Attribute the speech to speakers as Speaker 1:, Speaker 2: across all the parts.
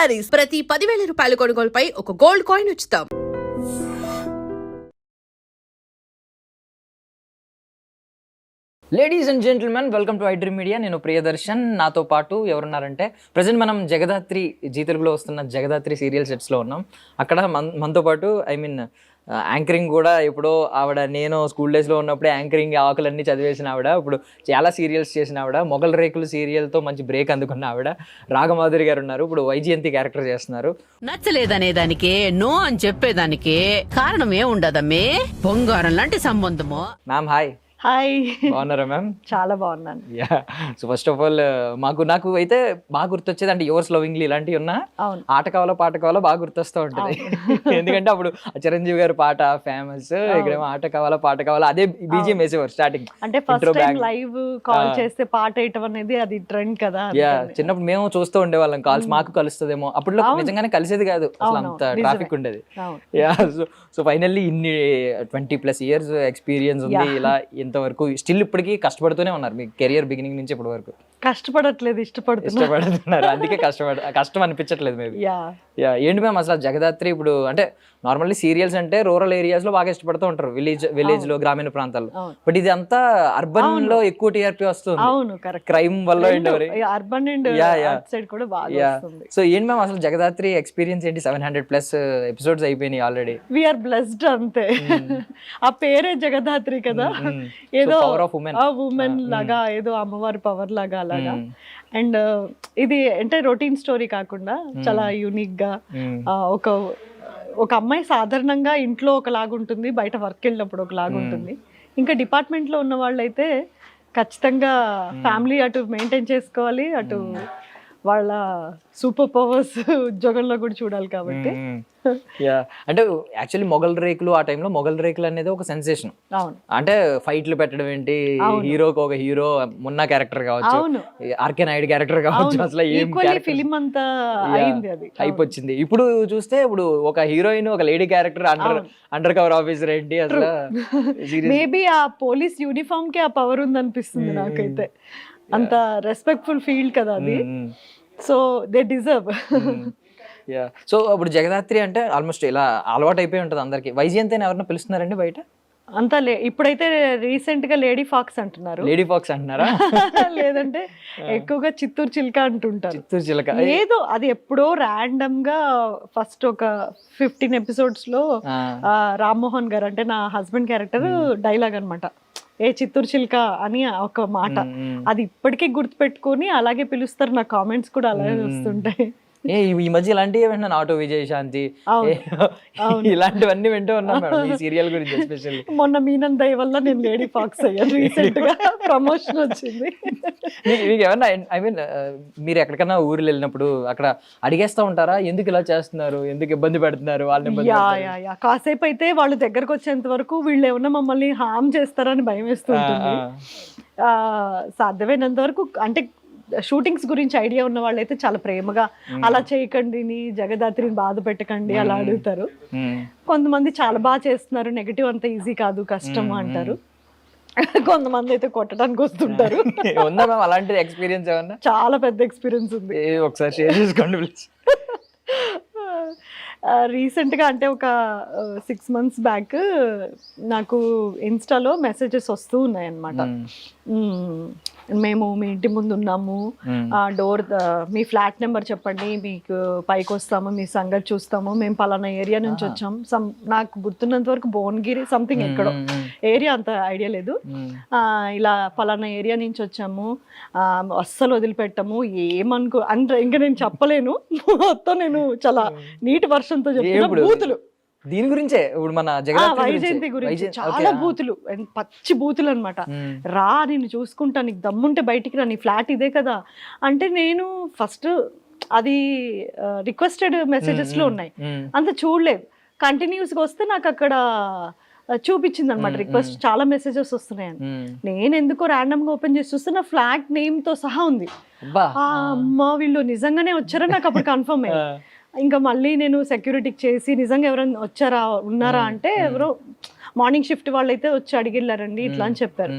Speaker 1: శారీస్. ప్రతి పదివేల రూపాయల కొనుగోలుపై ఒక గోల్డ్ కాయిన్ ఉచితం.
Speaker 2: Ladies and gentlemen welcome to iDream Media నేను ప్రియదర్శన్. నాతో పాటు ఎవరున్నారంటే ప్రజెంట్ మనం జగదాత్రి జీ తెలుగులో వస్తున్న జగదాత్రి సీరియల్ సెట్స్లో ఉన్నాం. అక్కడ మన మనతో పాటు ఐ మీన్ యాంకరింగ్ కూడా ఎప్పుడో ఆవిడ నేను స్కూల్ డేస్లో ఉన్నప్పుడే యాంకరింగ్ ఆకులన్నీ చదివేసిన ఆవిడ. ఇప్పుడు చాలా సీరియల్స్ చేసిన ఆవిడ. మొగల్ రేకులు సీరియల్తో మంచి బ్రేక్ అందుకున్న ఆవిడ. రాగమాధురి గారు ఉన్నారు. ఇప్పుడు వైజయంతి క్యారెక్టర్ చేస్తున్నారు.
Speaker 3: నచ్చలేదనే దానికి నో అని చెప్పేదానికి కారణం ఏముండదమ్మే బొంగారం లాంటి సంబంధము.
Speaker 2: Ma'am hi
Speaker 4: hi.
Speaker 2: బాగున్నారా మ్యామ్?
Speaker 4: చాలా బాగున్నాను.
Speaker 2: Yeah so first of all మాకు నాకు అయితే బాగా గుర్తొచ్చేది అంటే యువర్స్ లవింగ్లీ ఇలాంటివి ఉన్నా ఆట కావాలో పాట కావాలో బాగా గుర్తొస్తూ ఉంటుంది. ఎందుకంటే అప్పుడు చిరంజీవి గారి పాట ఫేమస్ ఇక్కడేమో ఆట కావాలా పాట కావాలా అదే బీజిఎం వేసేవారు స్టార్టింగ్
Speaker 4: అంటే ఫస్ట్ టైం. Live call. చేస్తే పాట వేయటం అనేది అది ట్రెండ్ కదా
Speaker 2: యా. చిన్నప్పుడు మేము చూస్తూ ఉండేవాళ్ళం కాల్స్ మాకు కలుస్తుందేమో.
Speaker 4: అవును.
Speaker 2: నిజంగానే కలిసేది కాదు అసలు అంత. ట్రాఫిక్ ఉండేది. యా సో సో ఫైనల్లీ ఇన్ని ట్వంటీ ప్లస్ ఇయర్స్ ఎక్స్పీరియన్స్ ఉంది. ఇలా ఇంతవరకు స్టిల్ ఇప్పటికీ కష్టపడుతూనే ఉన్నారు. మీ కెరియర్ బిగినింగ్ నుంచి ఇప్పటి వరకు.
Speaker 4: కష్టపడట్లేదు ఇష్టపడుతున్నా.
Speaker 2: ఇష్టపడుతున్నారు. అందుకే కష్టపడ కష్టం అనిపించట్లేదు మేబీ
Speaker 4: యా
Speaker 2: ఏంటి మ్యామ్ అసలు జగదాత్రి ఇప్పుడు అంటే నార్మల్లీ సీరియల్స్ అంటే రూరల్ ఏరియాస్లో బాగా ఇష్టపడుతూ ఉంటారు. విలేజ్ విలేజ్లో గ్రామీణ ప్రాంతాల్లో. బట్ ఇది అంతా అర్బన్లో ఎక్కువ టీఆర్పీ వస్తుంది.
Speaker 4: అవును
Speaker 2: క్రైమ్ వల్ల
Speaker 4: అర్బన్ అండ్. సైడ్ కూడా బాగా
Speaker 2: సో ఏంటి మ్యామ్ అసలు జగదాత్రి ఎక్స్పీరియన్స్ ఏంటి? సెవెన్ హండ్రెడ్ ప్లస్ ఎపిసోడ్స్ అయిపోయినాయి ఆల్రెడీ
Speaker 4: వీఆర్ బ్లెస్డ్ అంతే. ఆ పేరే జగదాత్రి కదా. ఏదో
Speaker 2: పవర్ ఆఫ్ ఉమెన్
Speaker 4: ఆ ఉమెన్ లాగా ఏదో అమ్మవారి పవర్ లాగా అలాగా. అండ్ ఇది అంటే రొటీన్ స్టోరీ కాకుండా చాలా యూనిక్గా ఒక ఒక అమ్మాయి సాధారణంగా ఇంట్లో ఒకలాగా ఉంటుంది బయట వర్క్ వెళ్ళినప్పుడు ఒకలాగా ఉంటుంది. ఇంకా డిపార్ట్మెంట్లో ఉన్న వాళ్ళైతే ఖచ్చితంగా ఫ్యామిలీ అటు మెయింటైన్ చేసుకోవాలి అటు వాళ్ళ సూపర్ పవర్స్ ఉద్యోగంలో కూడా చూడాలి కాబట్టి.
Speaker 2: యా అంటే యాక్చువల్లీ మొగల్ రేకులు ఆ టైంలో మొగల్ రేకులు అనేది ఒక సెన్సేషన్
Speaker 4: అవును.
Speaker 2: అంటే ఫైట్లు పెట్టడం ఏంటి. హీరోకి ఒక హీరో మున్నా క్యారెక్టర్ కావచ్చు. ఆర్కే నాయుడు క్యారెక్టర్ కావచ్చు. అసలు
Speaker 4: ఫిలిం అంతా
Speaker 2: హైప్ వచ్చింది. ఇప్పుడు చూస్తే ఇప్పుడు ఒక హీరోయిన్ ఒక lady character under. Undercover officer ఏంటి అసలు?
Speaker 4: మేబీ ఆ పోలీస్ యూనిఫామ్కి ఆ పవర్ ఉందనిపిస్తుంది నాకైతే. అంత రెస్పెక్ట్ఫుల్ ఫీల్డ్ కదా అది. So they deserve.
Speaker 2: Yeah so ఇప్పుడు జగదాత్రి అంటే ఆల్మోస్ట్ ఇలా అలవాటు అయిపోయి ఉంటుంది అందరికి. వైజయంతి అని ఎవరన్నా పిలుస్తున్నారండి బయట?
Speaker 4: అంతా లే ఇప్పుడైతే రీసెంట్గా లేడీ ఫాక్స్ అంటున్నారు.
Speaker 2: లేడీ ఫాక్స్ అంటున్నారా?
Speaker 4: లేదంటే ఎక్కువగా చిత్తూరు చిల్క అంటుంటారు.
Speaker 2: చిత్తూరు చిలక.
Speaker 4: ఏదో అది ఎప్పుడో ర్యాండమ్గా ఫస్ట్ ఒక ఫిఫ్టీన్ ఎపిసోడ్స్లో రామ్మోహన్ గారు అంటే నా హస్బెండ్ క్యారెక్టర్ డైలాగ్ అన్నమాట. ఏ చిత్తూరు చిల్క అని ఒక మాట. అది ఇప్పటికీ గుర్తుపెట్టుకొని అలాగే పిలుస్తారు. నా కామెంట్స్ కూడా అలాగే వస్తుంటాయి.
Speaker 2: ఏ ఈ- మధ్య ఇలాంటివి వింటున్నాను. ఆటో విజయ్ శాంతి.
Speaker 4: అవును.
Speaker 2: ఏ, ఇలాంటివన్నీ వింటూ ఉన్నాం మేడం ఈ సీరియల్ గురించి ఎస్పెషల్లీ.
Speaker 4: మొన్న మీనన్ దయ వల్ల నేను లేడీ ఫాక్స్ అయ్యాను. రీసెంట్గా ప్రమోషన్ వచ్చింది.
Speaker 2: మీకు ఏమన్నా ఐ మీన్ మీరు ఎక్కడికైనా ఊర్లు వెళ్ళినప్పుడు అక్కడ అడిగేస్తా ఉంటారా? ఎందుకు ఇలా చేస్తున్నారు? ఎందుకు ఇబ్బంది పెడుతున్నారు? వాళ్ళని
Speaker 4: కాసేపు అయితే వాళ్ళు దగ్గరకు వచ్చేంత వరకు వీళ్ళు ఏమన్నా మమ్మల్ని హామ్ చేస్తారని భయం.
Speaker 2: ఆ,
Speaker 4: సాధ్యమైనంత వరకు అంటే షూటింగ్స్ గురించి ఐడియా ఉన్న వాళ్ళైతే చాలా ప్రేమగా అలా చేయకండి నీ జగదాత్రిని బాధ పెట్టకండి అలా అడుగుతారు. కొంతమంది చాలా బాగా చేస్తున్నారు నెగిటివ్ అంత ఈజీ కాదు కష్టం అంటారు. కొంతమంది అయితే కొట్టడానికి వస్తుంటారు.
Speaker 2: ఉందా మ్యామ్ అలాంటిది ఎక్స్పీరియన్స్ ఏమన్నా?
Speaker 4: చాలా పెద్ద ఎక్స్పీరియన్స్ ఉంది.
Speaker 2: ఒకసారి షేర్ చేసుకోండి
Speaker 4: రీసెంట్గా అంటే ఒక సిక్స్ మంత్స్ బ్యాక్ నాకు ఇన్స్టాలో మెసేజెస్ వస్తూ ఉన్నాయన్నమాట. మ్మ్. మీ ఇంటి ముందు ఉన్నాము. ఆ డోర్ మీ ఫ్లాట్ నెంబర్ చెప్పండి. మీకు పైకి వస్తాము మీ సంగతి చూస్తాము. మేము పలానా ఏరియా నుంచి వచ్చాం. సమ్ నాకు గుర్తున్నంత వరకు భువనగిరి సంథింగ్ ఎక్కడో. ఏరియా అంత ఐడియా లేదు. ఆ, ఇలా పలానా ఏరియా నుంచి వచ్చాము. ఆ, అస్సలు వదిలిపెట్టము. ఏమనుకో అంటే ఇంకా నేను చెప్పలేను. మొత్తం నేను చాలా నీటి వర్షంతో చెప్తున్నా
Speaker 2: ఇప్పుడు?
Speaker 4: బూతులు.
Speaker 2: దీని గురించే ఇప్పుడు మన
Speaker 4: వైజయంతి గురించి. చాలా. బూతులు పచ్చి బూతులు అన్నమాట
Speaker 2: మ్మ్.
Speaker 4: రా నేను చూసుకుంటా నీకు దమ్ముంటే బయటికి రా నీ ఫ్లాట్ ఇదే కదా. అంటే నేను ఫస్ట్ అది రిక్వెస్టెడ్ మెసేజెస్లో ఉన్నాయి. అంత చూడలేదు. కంటిన్యూస్గా వస్తే నాకు అక్కడ చూపించింది అనమాట రిక్వెస్ట్ చాలా మెసేజెస్ వస్తున్నాయని. నేను ఎందుకో ర్యాండమ్గా ఓపెన్ చేసి చూస్తే నా ఫ్లాట్ నేమ్తో సహా ఉంది. అమ్మ వీళ్ళు నిజంగానే వచ్చారా నాకు అప్పుడు కన్ఫర్మ్. అయ్యింది. ఇంకా మళ్ళీ నేను సెక్యూరిటీకి చేసి నిజంగా ఎవరైనా వచ్చారా ఉన్నారా అంటే ఎవరో మార్నింగ్ షిఫ్ట్ వాళ్ళు అయితే వచ్చి అడిగిళ్ళారండి ఇట్లా అని చెప్పారు.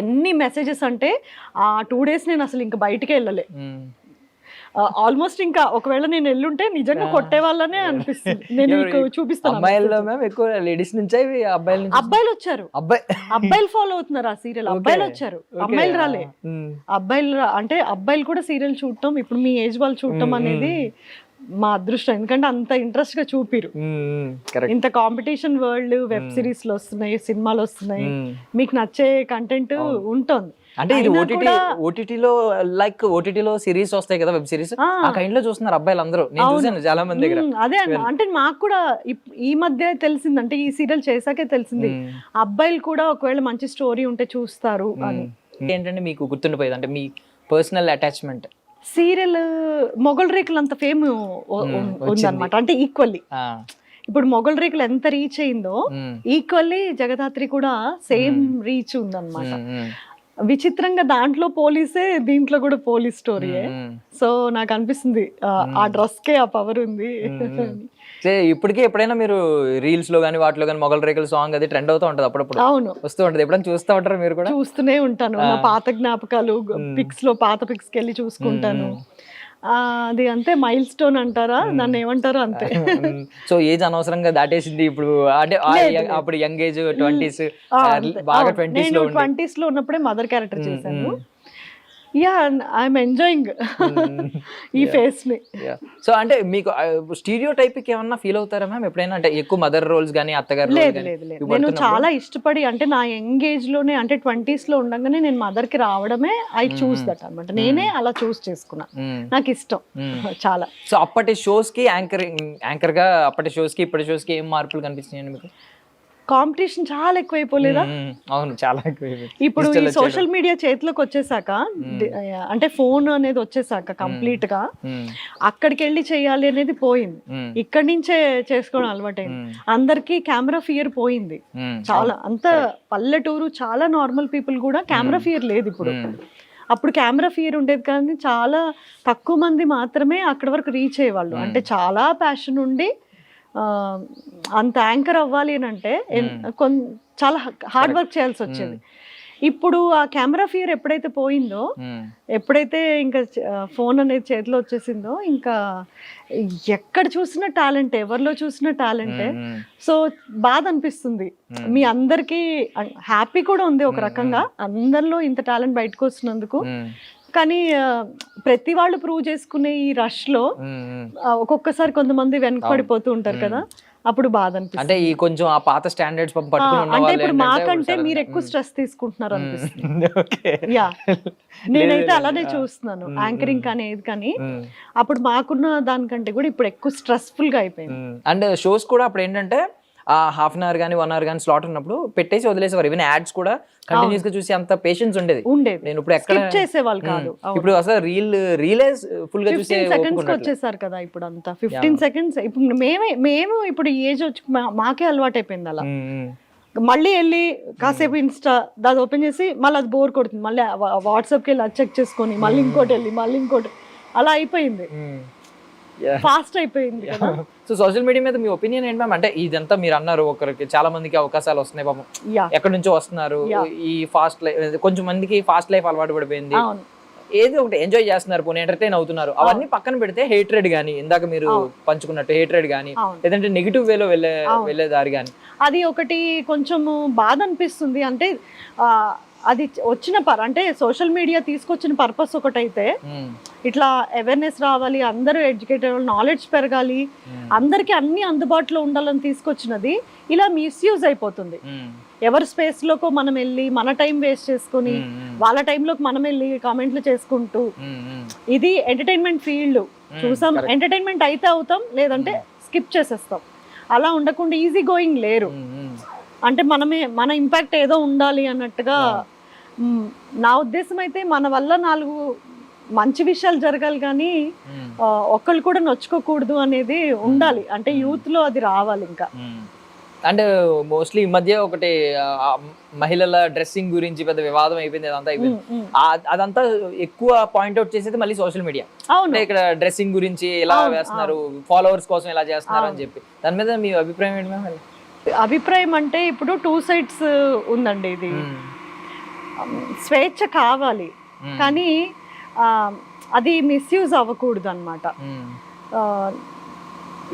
Speaker 4: ఎన్ని మెసేజెస్ అంటే ఆ టూ డేస్ నేను అసలు ఇంకా బయటికే వెళ్ళలే. ఆల్మోస్ట్ ఇంకా ఒకవేళ నేను ఎల్లుంటే నిజంగా కొట్టే వాళ్ళనే అనిపిస్తుంది. నేను మీకు చూపిస్తాను
Speaker 2: అమ్మాయిల్లో మేము ఎక్కువ లేడీస్ నుంచే అబ్బాయిల
Speaker 4: అబ్బాయిలు వచ్చారు.
Speaker 2: అబ్బాయి.
Speaker 4: అబ్బాయిలు ఫాలో అవుతున్నారు ఆ సీరియల్ అబ్బాయిలు వచ్చారు. అమ్మాయిలు రాలే. అబ్బాయిలు రా- అంటే అబ్బాయిలు కూడా సీరియల్ చూడటం ఇప్పుడు మీ ఏజ్ వాళ్ళు చూడటం అనేది మా అదృష్టం. ఎందుకంటే అంత ఇంట్రెస్ట్గా చూపిరు. ఇంత కాంపిటీషన్ వరల్డ్ వెబ్ సిరీస్లో వస్తున్నాయి సినిమాలు వస్తున్నాయి. మీకు నచ్చే కంటెంట్ ఉంటుంది.
Speaker 2: అంటే ఇది ఓటీటీ ఓటీటీలో లైక్ ఓటీటీలో సిరీస్ వస్తాయి కదా వెబ్ సిరీస్
Speaker 4: ఆ.
Speaker 2: కైండ్లో చూస్తున్నారు అబ్బాయిలు అందరూ నేను. చూసాను చాలా మంది దగ్గర.
Speaker 4: అదే అంటే మాకు కూడా ఈ మధ్య తెలిసింది. అంటే ఈ సీరియల్ చేశాకే తెలిసింది. అబ్బాయిలు కూడా ఒకవేళ మంచి స్టోరీ ఉంటే చూస్తారు అని.
Speaker 2: ఏంటంటే మీకు గుర్తుండిపోయేది? అంటే మీ personal attachment
Speaker 4: serial Mogali Rekulu అంత ఫేమ్ ఉందన్నమాట. అంటే ఈక్వల్లీ ఇప్పుడు మొగల్ రేకులు ఎంత రీచ్ అయిందో ఈక్వల్లీ జగదాత్రి కూడా సేమ్ రీచ్ ఉందన్నమాట. విచిత్రంగా దాంట్లో పోలీసే దీంట్లో కూడా పోలీస్ స్టోరీయే సో నాకు అనిపిస్తుంది ఆ, ఆ డ్రెస్ కే ఆ పవర్ ఉంది.
Speaker 2: ఇప్పటికీ ఎప్పుడైనా మీరు రీల్స్లో కానీ వాటిలో కానీ మొగల్ రేకుల సాంగ్ అది ట్రెండ్ అవుతూ ఉంటది అప్పుడప్పుడు.
Speaker 4: అవును.
Speaker 2: వస్తూ ఉంటది. ఎప్పుడైనా చూస్తూ ఉంటారు మీరు కూడా?
Speaker 4: చూస్తూనే ఉంటాను. నా పాత జ్ఞాపకాలు పిక్స్లో పాత పిక్స్కి వెళ్ళి చూసుకుంటాను. అది అంతే. మైల్ స్టోన్ అంటారా దాన్ని ఏమంటారో అంతే.
Speaker 2: సో ఏజ్ అనవసరంగా దాటేసింది ఇప్పుడు. అంటే అప్పుడు యంగ్ ఏజ్ ట్వంటీస్. బాగా
Speaker 4: ట్వంటీస్లో ఉన్నప్పుడే మదర్ క్యారెక్టర్ చేశాను. యా ఐఎమ్ ఎంజాయింగ్ ఈ ఫేస్ని.
Speaker 2: సో అంటే మీకు స్టీరియో టైప్ ఏమన్నా ఫీల్ అవుతారా మ్యామ్ ఎప్పుడైనా అంటే ఎక్కువ మదర్ రోల్స్ కానీ అత్తగారు
Speaker 4: లేదు లేదు లేదు. నేను? చాలా ఇష్టపడి అంటే నా యంగ్ ఏజ్లోనే అంటే ట్వంటీస్లో ఉండగానే నేను మదర్కి రావడమే ఐ చూస్ దట్ అనమాట నేనే అలా చూస్ చేసుకున్నా.
Speaker 2: మ్మ్.
Speaker 4: నాకు ఇష్టం చాలా.
Speaker 2: సో అప్పటి షోస్కి యాంకరింగ్ యాంకర్గా అప్పటి షోస్కి ఇప్పటి షోస్కి ఏం మార్పులు కనిపిస్తున్నాయండి మీకు?
Speaker 4: కాంపిటీషన్ చాలా ఎక్కువైపోలేదా.
Speaker 2: అవును చాలా ఎక్కువ.
Speaker 4: ఇప్పుడు ఈ. సోషల్ మీడియా చేతిలోకి వచ్చేసాక అంటే ఫోన్ అనేది వచ్చేసాక
Speaker 2: కంప్లీట్గా.
Speaker 4: అక్కడికి వెళ్ళి చేయాలి అనేది పోయింది. ఇక్కడి నుంచే చేసుకోవడం అలవాటైంది. అందరికి కెమెరా ఫియర్ పోయింది. చాలా అంత పల్లెటూరు చాలా నార్మల్ పీపుల్ కూడా కెమెరా ఫియర్ లేదు ఇప్పుడు. అప్పుడు కెమెరా ఫియర్ ఉండేది కానీ చాలా తక్కువ మంది మాత్రమే అక్కడి వరకు రీచ్ అయ్యేవాళ్ళు. అంటే చాలా ప్యాషన్ ఉండి అంత యాంకర్ అవ్వాలి అని అంటే కొన్ చాలా హార్డ్ వర్క్ చేయాల్సి వచ్చేది. ఇప్పుడు ఆ కెమెరా ఫియర్ ఎప్పుడైతే పోయిందో. ఎప్పుడైతే ఇంకా ఫోన్ అనేది చేతిలో వచ్చేసిందో ఇంకా ఎక్కడ చూసినా టాలెంట్ ఎవరిలో చూసినా టాలెంటే. సో బాధ అనిపిస్తుంది. మీ అందరికీ హ్యాపీ కూడా ఉంది ఒక రకంగా. అందరిలో ఇంత టాలెంట్ బయటకు వస్తున్నందుకు. కానీ ప్రతి వాళ్ళు ప్రూవ్ చేసుకునే ఈ రష్లో ఒక్కొక్కసారి కొంతమంది వెనకబడిపోతూ ఉంటారు కదా. అప్పుడు బాధ అనిపిస్తుంది.
Speaker 2: అంటే ఈ కొంచెం ఆ పాత స్టాండర్డ్స్
Speaker 4: అంటే ఇప్పుడు మాకంటే మీరు ఎక్కువ స్ట్రెస్ తీసుకుంటున్నారు అనిపిస్తుంది. యా. నేనైతే అలానే చూస్తున్నాను. యాంకరింగ్ కానీ ఏది కానీ. అప్పుడు మాకున్న దానికంటే కూడా ఇప్పుడు ఎక్కువ స్ట్రెస్ఫుల్గా అయిపోయింది.
Speaker 2: అండ్ షోస్ కూడా అప్పుడు ఏంటంటే ఆ హాఫ్ అన్ అవర్ కానీ వన్ అవర్ కానీ స్లాట్ ఉన్నప్పుడు పెట్టేసి వదిలేసేవారు. ఈవెన్ యాడ్స్ కూడా కంటిన్యూస్గా చూసి అంత పేషెన్స్ ఉండేది.
Speaker 4: ఉండేది
Speaker 2: నేను ఇప్పుడు ఎక్కడ
Speaker 4: చేసేవాళ్ళు కాదు.
Speaker 2: ఇప్పుడు అసలు రీల్ రీలే ఫుల్గా చూసే
Speaker 4: సెకండ్స్. వచ్చేసారు కదా ఇప్పుడు అంతా ఫిఫ్టీన్ సెకండ్స్ ఇప్పుడు మేమే మేము ఇప్పుడు ఏజ్ వచ్చి మాకే అలవాటు అయిపోయింది అలా. మళ్ళీ వెళ్ళి కాసేపు ఇన్స్టా దాది ఓపెన్ చేసి మళ్ళీ అది బోర్ కొడుతుంది. మళ్ళీ వాట్సాప్కి వెళ్ళి అది చెక్ చేసుకొని మళ్ళీ ఇంకోటి వెళ్ళి మళ్ళీ ఇంకోటి. అలా అయిపోయింది. ఫాస్ట్ అయిపోయింది కదా.
Speaker 2: సో సోషల్ మీడియా మీద మీ ఒపీనియన్ ఏంటి మ్యామ్ అంటే ఇదంతా మీరు అన్నారు ఒకరికి చాలా మందికి అవకాశాలు వస్తున్నాయి పాపం ఎక్కడి నుంచో వస్తున్నారు ఈ ఫాస్ట్ లైఫ్ కొంచెం మందికి ఫాస్ట్ లైఫ్ అలవాటు పడిపోయింది. ఏది ఒకటి ఎంజాయ్ చేస్తున్నారు పోనీ ఎంటర్టైన్ అవుతున్నారు. అవన్నీ పక్కన పెడితే హేట్రెడ్ గానీ ఇందాక మీరు పంచుకున్నట్టు హేట్రెడ్ గానీ. లేదంటే నెగిటివ్ వేలో వెళ్ళే వెళ్ళే దారి గానీ.
Speaker 4: అది ఒకటి కొంచెము బాధ అనిపిస్తుంది. అంటే అది వచ్చిన పర్ అంటే సోషల్ మీడియా తీసుకొచ్చిన పర్పస్ ఒకటైతే. ఇట్లా అవేర్నెస్ రావాలి అందరూ ఎడ్యుకేటెడ్ నాలెడ్జ్ పెరగాలి అందరికీ అన్ని అందుబాటులో ఉండాలని తీసుకొచ్చినది ఇలా మిస్యూజ్ అయిపోతుంది. ఎవరి స్పేస్లోకో మనం వెళ్ళి మన టైం వేస్ట్ చేసుకొని. వాళ్ళ టైంలోకి మనం వెళ్ళి కామెంట్లు చేసుకుంటూ. ఇది ఎంటర్టైన్మెంట్ ఫీల్డ్ చూసాం ఎంటర్టైన్మెంట్ అయితే అవుతాం లేదంటే స్కిప్ చేసేస్తాం అలా ఉండకుండా ఈజీ గోయింగ్ లేరు. అంటే మనమే మన ఇంపాక్ట్ ఏదో ఉండాలి అన్నట్టుగా నా ఉద్దేశం అయితే మన వల్ల నాలుగు మంచి విషయాలు జరగాలి కానీ ఒక్కళ్ళు కూడా నొచ్చుకోకూడదు అనేది ఉండాలి. అంటే యూత్లో అది రావాలి ఇంకా.
Speaker 2: అండ్ మోస్ట్లీ ఈ మధ్య ఒకటి మహిళల డ్రెస్సింగ్ గురించి పెద్ద వివాదం అయిపోయింది అదంతా అయిపోయింది. అదంతా ఎక్కువ పాయింట్అవుట్ చేసేది మళ్ళీ సోషల్ మీడియా.
Speaker 4: అవును.
Speaker 2: అంటే ఇక్కడ డ్రెస్సింగ్ గురించి ఇలా
Speaker 4: అవును,
Speaker 2: వేస్తున్నారు ఫాలోవర్స్ కోసం ఇలా చేస్తున్నారు అని చెప్పి. దాని మీద మీ అభిప్రాయం ఏంటి
Speaker 4: అభిప్రాయం అంటే ఇప్పుడు టూ సైడ్స్ ఉందండి ఇది. స్వేచ్ఛ కావాలి. కానీ అది మిస్యూజ్ అవ్వకూడదు అనమాట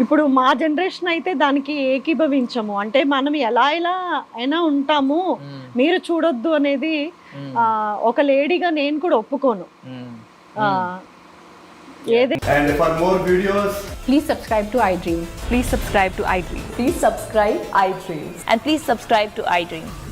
Speaker 4: ఇప్పుడు మా జనరేషన్ అయితే దానికి ఏకీభవించము. అంటే మనం ఎలా ఎలా అయినా ఉంటాము. మీరు చూడొద్దు అనేది ఒక లేడీగా నేను కూడా ఒప్పుకోను.
Speaker 5: Please subscribe to
Speaker 6: iDream please subscribe
Speaker 5: to iDream
Speaker 6: please subscribe to iDream